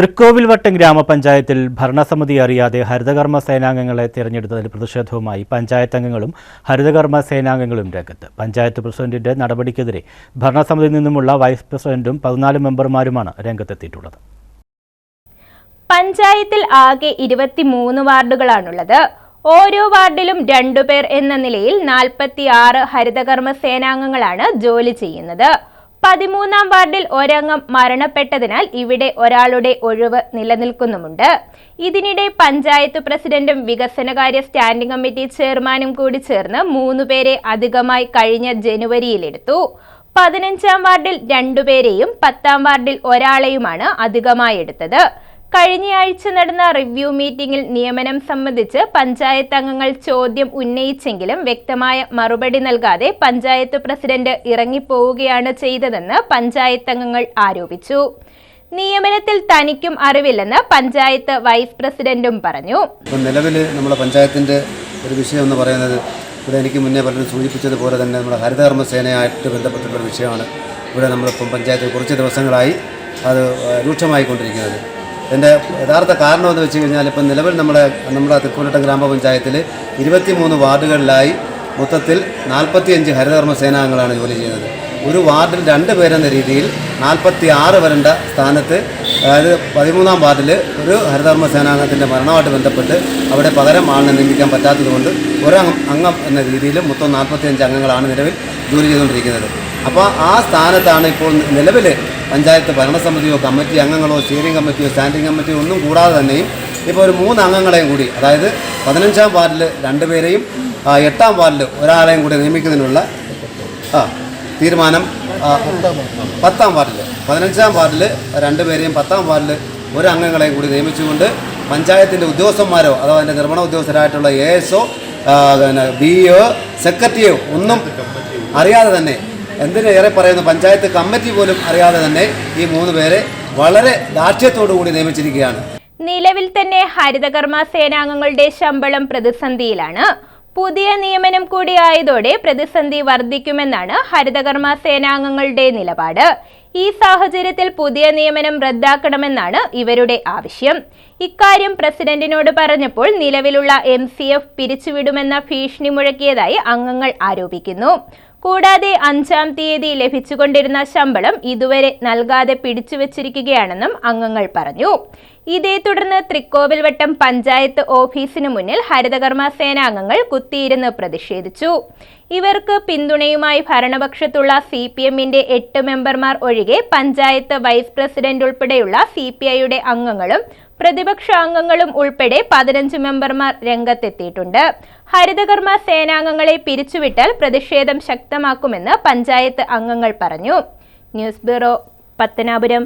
തൃക്കോവിൽവട്ടം ഗ്രാമപഞ്ചായത്തിൽ ഭരണസമിതി അറിയാതെ ഹരിതകർമ്മ സേനാംഗങ്ങളെ തിരഞ്ഞെടുത്തതിൽ പ്രതിഷേധവുമായി പഞ്ചായത്ത് അംഗങ്ങളും ഹരിതകർമ്മ സേനാംഗങ്ങളും രംഗത്ത്. പഞ്ചായത്ത് പ്രസിഡന്റിന്റെ നടപടിക്കെതിരെ ഭരണസമിതിയിൽ നിന്നുമുള്ള വൈസ് പ്രസിഡന്റും പതിനാല് മെമ്പർമാരുമാണ് രംഗത്തെത്തിയിട്ടുള്ളത്. പഞ്ചായത്തിൽ ആകെ ഇരുപത്തിമൂന്ന് വാർഡുകളാണുള്ളത്. ഓരോ വാർഡിലും രണ്ടുപേർ എന്ന നിലയിൽ നാൽപ്പത്തിയാറ് ഹരിതകർമ്മ സേനാംഗങ്ങളാണ് ജോലി ചെയ്യുന്നത്. പതിമൂന്നാം വാർഡിൽ ഒരംഗം മരണപ്പെട്ടതിനാൽ ഇവിടെ ഒരാളുടെ ഒഴിവ് നിലനിൽക്കുന്നുമുണ്ട്. ഇതിനിടെ പഞ്ചായത്ത് പ്രസിഡന്റും വികസനകാര്യ സ്റ്റാൻഡിംഗ് കമ്മിറ്റി ചെയർമാനും കൂടി ചേർന്ന് മൂന്നുപേരെ അധികമായി കഴിഞ്ഞ ജനുവരിയിലെടുത്തു. പതിനഞ്ചാം വാർഡിൽ രണ്ടുപേരെയും പത്താം വാർഡിൽ ഒരാളെയുമാണ് അധികമായി എടുത്തത്. കഴിഞ്ഞയാഴ്ച നടന്ന റിവ്യൂ മീറ്റിംഗിൽ നിയമനം സംബന്ധിച്ച് പഞ്ചായത്ത് അംഗങ്ങൾ ചോദ്യം ഉന്നയിച്ചെങ്കിലും വ്യക്തമായ മറുപടി നൽകാതെ പഞ്ചായത്ത് പ്രസിഡന്റ് ഇറങ്ങിപ്പോവുകയാണ് ചെയ്തതെന്ന് പഞ്ചായത്ത് അംഗങ്ങൾ ആരോപിച്ചു. നിയമനത്തിൽ തനിക്കും അറിവില്ലെന്ന് പഞ്ചായത്ത് വൈസ് പ്രസിഡന്റും പറഞ്ഞു. നിലവിൽ നമ്മുടെ പഞ്ചായത്തിന്റെ ഒരു വിഷയം എന്ന് പറയുന്നത് ഇവിടെ എനിക്ക് മുന്നേ പലരും സൂചിപ്പിച്ചതുപോലെ തന്നെ നമ്മുടെ ഹരിതകർമ്മ സേനയായിട്ട് ബന്ധപ്പെട്ടുള്ള വിഷയമാണ്. ഇവിടെ നമ്മളിപ്പം പഞ്ചായത്തിൽ കുറച്ച് ദിവസങ്ങളായി അത് രൂക്ഷമായിക്കൊണ്ടിരിക്കുന്നത്. എന്റെ യഥാർത്ഥ കാരണമെന്ന് വെച്ച് കഴിഞ്ഞാൽ ഇപ്പം നിലവിൽ നമ്മുടെ നമ്മുടെ തൃപ്പൂരട്ടം ഗ്രാമപഞ്ചായത്തിൽ ഇരുപത്തി മൂന്ന് വാർഡുകളിലായി മൊത്തത്തിൽ നാൽപ്പത്തിയഞ്ച് ഹരിതകർമ്മ സേനാംഗങ്ങളാണ് ജോലി ചെയ്യുന്നത്. ഒരു വാർഡിൽ രണ്ട് പേരെന്ന രീതിയിൽ നാൽപ്പത്തി ആറ് വരേണ്ട സ്ഥാനത്ത് അതായത് പതിമൂന്നാം വാർഡിൽ ഒരു ഹരിതകർമ്മ സേനാംഗത്തിന്റെ മരണമായിട്ട് ബന്ധപ്പെട്ട് അവിടെ പകരം ആളിനെ നിയമിക്കാൻ പറ്റാത്തതുകൊണ്ട് ഒരംഗം അംഗം എന്ന രീതിയിൽ മൊത്തം നാൽപ്പത്തിയഞ്ച് അംഗങ്ങളാണ് നിലവിൽ ജോലി ചെയ്തുകൊണ്ടിരിക്കുന്നത്. അപ്പോൾ ആ സ്ഥാനത്താണ് ഇപ്പോൾ നിലവിൽ പഞ്ചായത്ത് ഭരണസമിതിയോ കമ്മിറ്റി അംഗങ്ങളോ സ്റ്റിയറിംഗ് കമ്മിറ്റിയോ സ്റ്റാൻഡിംഗ് കമ്മിറ്റിയോ ഒന്നും കൂടാതെ തന്നെയും ഇപ്പോൾ ഒരു മൂന്ന് അംഗങ്ങളെയും കൂടി അതായത് പതിനഞ്ചാം വാർഡിൽ രണ്ടുപേരെയും പേരെയും എട്ടാം വാർഡിൽ ഒരാളെയും കൂടി നിയമിക്കുന്നതിനുള്ള ആ തീരുമാനം പത്താം വാർഡിൽ പതിനഞ്ചാം വാർഡിൽ രണ്ടുപേരെയും പത്താം വാർഡിൽ ഒരു അംഗങ്ങളെയും കൂടി നിയമിച്ചുകൊണ്ട് പഞ്ചായത്തിന്റെ ഉദ്യോഗസ്ഥന്മാരോ അഥവാ അതിന്റെ നിർമ്മാണ ഉദ്യോഗസ്ഥരായിട്ടുള്ള എ എസ് ഒ പിന്നെ ബി ഒ സെക്രട്ടറിയോ ഒന്നും അറിയാതെ തന്നെ എന്തിനേറെ പറയുന്ന പഞ്ചായത്ത് കമ്മിറ്റി പോലും അറിയാതെ തന്നെ ഈ മൂന്ന് പേരെ വളരെ ദാർഢ്യത്തോടു കൂടി നിയമിച്ചിരിക്കുകയാണ്. നിലവിൽ തന്നെ ഹരിതകർമ്മ സേനാംഗങ്ങളുടെ ശമ്പളം പ്രതിസന്ധിയിലാണ്. പുതിയ നിയമനം കൂടി ആയതോടെ പ്രതിസന്ധി വർദ്ധിക്കുമെന്നാണ് ഹരിതകർമ്മ സേനാംഗങ്ങളുടെ നിലപാട്. ഈ സാഹചര്യത്തിൽ പുതിയ നിയമനം റദ്ദാക്കണമെന്നാണ് ഇവരുടെ ആവശ്യം. ഇക്കാര്യം പ്രസിഡന്റിനോട് പറഞ്ഞപ്പോൾ നിലവിലുള്ള എം പിരിച്ചുവിടുമെന്ന ഭീഷണി മുഴക്കിയതായി അംഗങ്ങൾ ആരോപിക്കുന്നു. കൂടാതെ അഞ്ചാം തീയതി ലഭിച്ചുകൊണ്ടിരുന്ന ശമ്പളം ഇതുവരെ നൽകാതെ പിടിച്ചുവച്ചിരിക്കുകയാണെന്നും അംഗങ്ങൾ പറഞ്ഞു. ഇതേ തുടർന്ന് തൃക്കോവിൽവട്ടം പഞ്ചായത്ത് ഓഫീസിന് മുന്നിൽ ഹരിതകർമ്മ സേനാംഗങ്ങൾ കുത്തിയിരുന്ന് പ്രതിഷേധിച്ചു. ഇവർക്ക് പിന്തുണയുമായി ഭരണപക്ഷത്തുള്ള സി പി എമ്മിന്റെ എട്ട് മെമ്പർമാർ ഒഴികെ പഞ്ചായത്ത് വൈസ് പ്രസിഡന്റ് ഉൾപ്പെടെയുള്ള സി പി ഐയുടെ അംഗങ്ങളും പ്രതിപക്ഷ അംഗങ്ങളും ഉൾപ്പെടെ പതിനഞ്ച് മെമ്പർമാർ രംഗത്തെത്തിയിട്ടുണ്ട്. ഹരിതകർമ്മ സേനാംഗങ്ങളെ പിരിച്ചുവിട്ടാൽ പ്രതിഷേധം ശക്തമാക്കുമെന്ന് പഞ്ചായത്ത് അംഗങ്ങൾ പറഞ്ഞു. News bureau Pathanapuram.